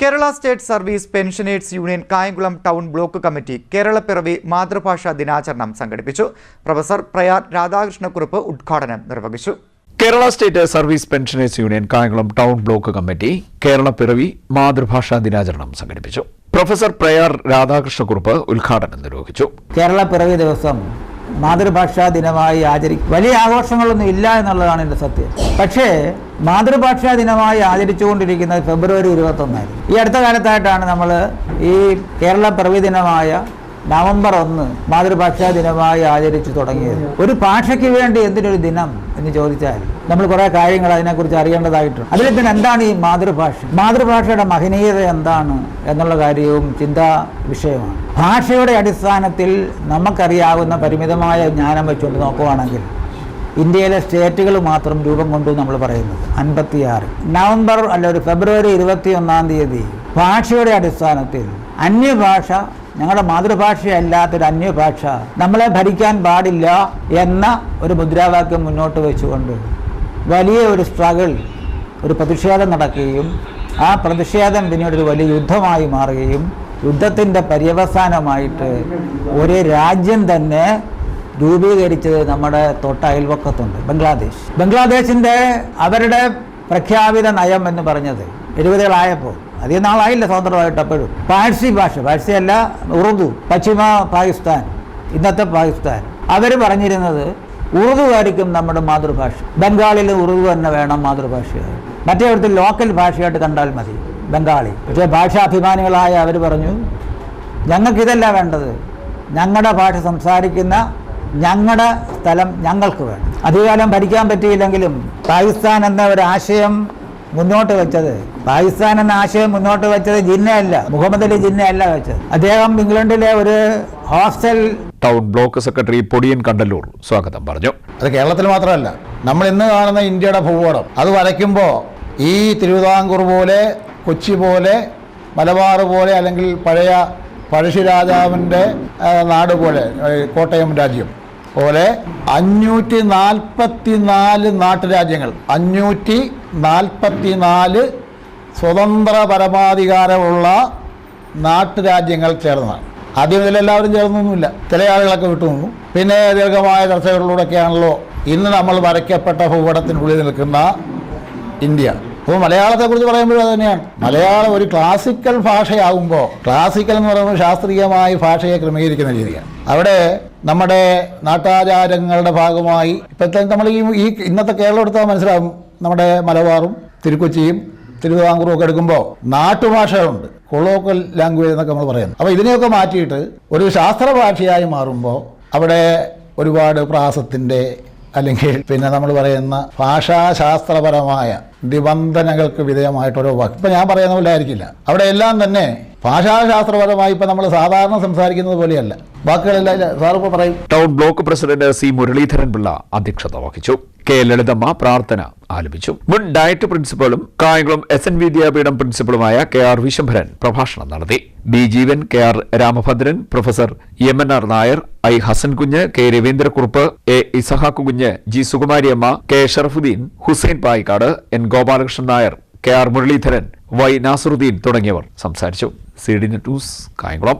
Kerala state service pensioners union Kayamkulam town block committee Keralappiravi മാതൃഭാഷാ ദിനാചരണം സംഘടിപ്പിച്ചു. Professor Prayar Radhakrishnakurup ഉദ്ഘാടനം നിർവഹിച്ചു. Kerala state service pensioners union Kayamkulam town block committee Keralappiravi പിറവി മാതൃഭാഷാ ദിനാചരണം സംഘടിപ്പിച്ചു. പ്രൊഫസർ പ്രയാർ രാധാകൃഷ്ണക്കുറുപ്പ് ഉദ്ഘാടനം നിർവഹിച്ചു. കേരള പിറവി ദിവസം മാതൃഭാഷാ ദിനമായി ആചരിക്കും വലിയ ആഘോഷങ്ങളൊന്നും ഇല്ല എന്നുള്ളതാണ് എന്റെ സത്യം. പക്ഷേ മാതൃഭാഷാ ദിനമായി ആചരിച്ചുകൊണ്ടിരിക്കുന്നത് ഫെബ്രുവരി ഇരുപത്തൊന്നായിരുന്നു. ഈ അടുത്ത കാലത്തായിട്ടാണ് നമ്മൾ ഈ കേരള പിറവി ദിനമായ നവംബർ ഒന്ന് മാതൃഭാഷാ ദിനമായി ആചരിച്ചു തുടങ്ങിയത്. ഒരു ഭാഷയ്ക്ക് വേണ്ടി എന്തിനൊരു ദിനം? എന്ന് ചോദിച്ചാൽ നമ്മൾ കുറേ കാര്യങ്ങൾ അതിനെക്കുറിച്ച് അറിയേണ്ടതായിട്ടുണ്ട്. അതിൽ തന്നെ എന്താണ് ഈ മാതൃഭാഷ? മാതൃഭാഷയുടെ മഹനീയത എന്താണ് എന്നുള്ള കാര്യവും ചിന്താ വിഷയമാണ്. ഭാഷയുടെ അടിസ്ഥാനത്തിൽ നമുക്കറിയാവുന്ന പരിമിതമായ ജ്ഞാനം വെച്ചുകൊണ്ട് നോക്കുകയാണെങ്കിൽ ഇന്ത്യയിലെ സ്റ്റേറ്റുകൾ മാത്രം രൂപം കൊണ്ടു നമ്മൾ പറയുന്നത്. അൻപത്തിയാറ്. നവംബർ അല്ല ഒരു ഫെബ്രുവരി ഇരുപത്തി ഒന്നാം തീയതി ഭാഷയുടെ അടിസ്ഥാനത്തിൽ അന്യഭാഷ ഞങ്ങളുടെ മാതൃഭാഷയല്ലാത്തൊരു അന്യഭാഷ. നമ്മളെ ഭരിക്കാൻ പാടില്ല എന്ന ഒരു മുദ്രാവാക്യം മുന്നോട്ട് വെച്ചുകൊണ്ട് വലിയ ഒരു സ്ട്രഗിൾ ഒരു പ്രതിഷേധം നടക്കുകയും ആ പ്രതിഷേധം പിന്നീട് ഒരു വലിയ യുദ്ധമായി മാറുകയും യുദ്ധത്തിന്റെ പര്യവസാനമായിട്ട് ഒരു രാജ്യം തന്നെ രൂപീകരിച്ചത് നമ്മുടെ തൊട്ട അയൽവക്കത്തുണ്ട് ബംഗ്ലാദേശ്. ബംഗ്ലാദേശിന്റെ അവരുടെ പ്രഖ്യാപിത നയം എന്ന് പറഞ്ഞത് എഴുപതുകളായപ്പോൾ. അധികം നാളായില്ല സ്വതന്ത്രമായിട്ട് അപ്പോഴും. പാഴ്സി ഭാഷ. പാഴ്സി അല്ല ഉറുദു. പശ്ചിമ പാകിസ്ഥാൻ. ഇന്നത്തെ പാകിസ്ഥാൻ. അവർ പറഞ്ഞിരുന്നത് ഉറുദുവായിരിക്കും നമ്മുടെ മാതൃഭാഷ. ബംഗാളിൽ ഉറുദു തന്നെ വേണം മാതൃഭാഷയായി. മറ്റേ അവിടുത്തെ ലോക്കൽ ഭാഷയായിട്ട് കണ്ടാൽ മതി. ബംഗാളി. പക്ഷേ ഭാഷാഭിമാനികളായ അവർ പറഞ്ഞു ഞങ്ങൾക്കിതല്ല വേണ്ടത്. ഞങ്ങളുടെ ഭാഷ സംസാരിക്കുന്ന ഞങ്ങളുടെ സ്ഥലം ഞങ്ങൾക്ക് വേണം. അധികകാലം ഭരിക്കാൻ പറ്റിയില്ലെങ്കിലും പാകിസ്ഥാൻ എന്ന ഒരു ആശയം മുന്നോട്ട് വെച്ചത്. പാകിസ്ഥാൻ എന്ന ആശയം മുന്നോട്ട് വെച്ചത് ജിന്നയല്ല മുഹമ്മദ് അലി ജിന്നയല്ല വെച്ചത്. അദ്ദേഹം ഇംഗ്ലണ്ടിലെ ഒരു hostel town block secretary Podiyan Kandalloor സ്വാഗതം പറഞ്ഞു. അത് കേരളത്തിൽ മാത്രമല്ല നമ്മൾ ഇന്ന് കാണുന്ന ഇന്ത്യയുടെ ഭൂപടം അത് വരയ്ക്കുമ്പോൾ ഈ തിരുവിതാംകൂർ പോലെ കൊച്ചി പോലെ മലബാർ പോലെ അല്ലെങ്കിൽ പഴയ പഴശ്ശിരാജാവിന്റെ നാട് പോലെ കോട്ടയം രാജ്യം. പോലെ അഞ്ഞൂറ്റി നാൽപ്പത്തി നാല് നാട്ടുരാജ്യങ്ങൾ അഞ്ഞൂറ്റി നാൽപ്പത്തി നാല് സ്വതന്ത്ര പരമാധികാരമുള്ള നാട്ടുരാജ്യങ്ങൾ ചേർന്നതാണ്. ആദ്യം ഇതിലെല്ലാവരും ചേർന്നൊന്നുമില്ല. ചില ആളുകളൊക്കെ വിട്ടുനിന്നു. പിന്നെ ദീർഘമായ ചർച്ചകളിലൂടെയൊക്കെയാണല്ലോ ഇന്ന് നമ്മൾ വരയ്ക്കപ്പെട്ട ഭൂപടത്തിനുള്ളിൽ നിൽക്കുന്ന ഇന്ത്യ. അപ്പോൾ മലയാളത്തെക്കുറിച്ച് പറയുമ്പോഴും അത് തന്നെയാണ്. മലയാളം ഒരു ക്ലാസിക്കൽ ഭാഷയാകുമ്പോൾ ക്ലാസിക്കൽ എന്ന് പറയുമ്പോൾ ശാസ്ത്രീയമായ ഭാഷയെ ക്രമീകരിക്കുന്ന രീതിയാണ്. അവിടെ നമ്മുടെ നാട്ടാചാരങ്ങളുടെ ഭാഗമായി ഇപ്പോഴത്തെ നമ്മൾ ഈ ഈ ഇന്നത്തെ കേരളം എടുത്താൽ മനസ്സിലാകും നമ്മുടെ മലബാറും തിരുക്കൊച്ചിയും തിരുവിതാംകൂറും ഒക്കെ എടുക്കുമ്പോൾ നാട്ടുഭാഷകളുണ്ട്. കൊളോക്കൽ ലാംഗ്വേജ് എന്നൊക്കെ നമ്മൾ പറയുന്നത്. അപ്പോൾ ഇതിനെയൊക്കെ മാറ്റിയിട്ട് ഒരു ശാസ്ത്ര ഭാഷയായി മാറുമ്പോൾ അവിടെ ഒരുപാട് പ്രാസത്തിന്റെ അല്ലെങ്കിൽ പിന്നെ നമ്മൾ പറയുന്ന ഭാഷാശാസ്ത്രപരമായ നിബന്ധനകൾക്ക് വിധേയമായിട്ട് ഓരോ വാക്ക്. ഇപ്പം ഞാൻ പറയുന്ന പോലെ ആയിരിക്കില്ല. അവിടെ എല്ലാം തന്നെ ഭാഷാശാസ്ത്രപരമായി ഇപ്പം നമ്മൾ സാധാരണ സംസാരിക്കുന്നത് പോലെയല്ല. വാക്കുകളെല്ലാം സാർ ഇപ്പോൾ പറയും. Town block president C Muraleedharan Pillai അധ്യക്ഷത വഹിച്ചു. കെ ലളിതമ്മ പ്രാർത്ഥന ആലപിച്ചു. മുൻ ഡയറ്റ് പ്രിൻസിപ്പളും കായംകുളം എസ് എൻ വിദ്യാപീഠം പ്രിൻസിപ്പളുമായ കെ ആർ വിശംഭരൻ പ്രഭാഷണം നടത്തി. B Jeevan K R Ramabhadran professor M N R Nair I Hasan Hasankunju K Raveendrakurup A Isahak Kunju G Sukumariamma K Sharafuddin Hussain Payikkad N Gopalakrishnan Nair K R Muraleedharan Y Nasaruddin തുടങ്ങിയവർ സംസാരിച്ചു. C D news Kayamkulam.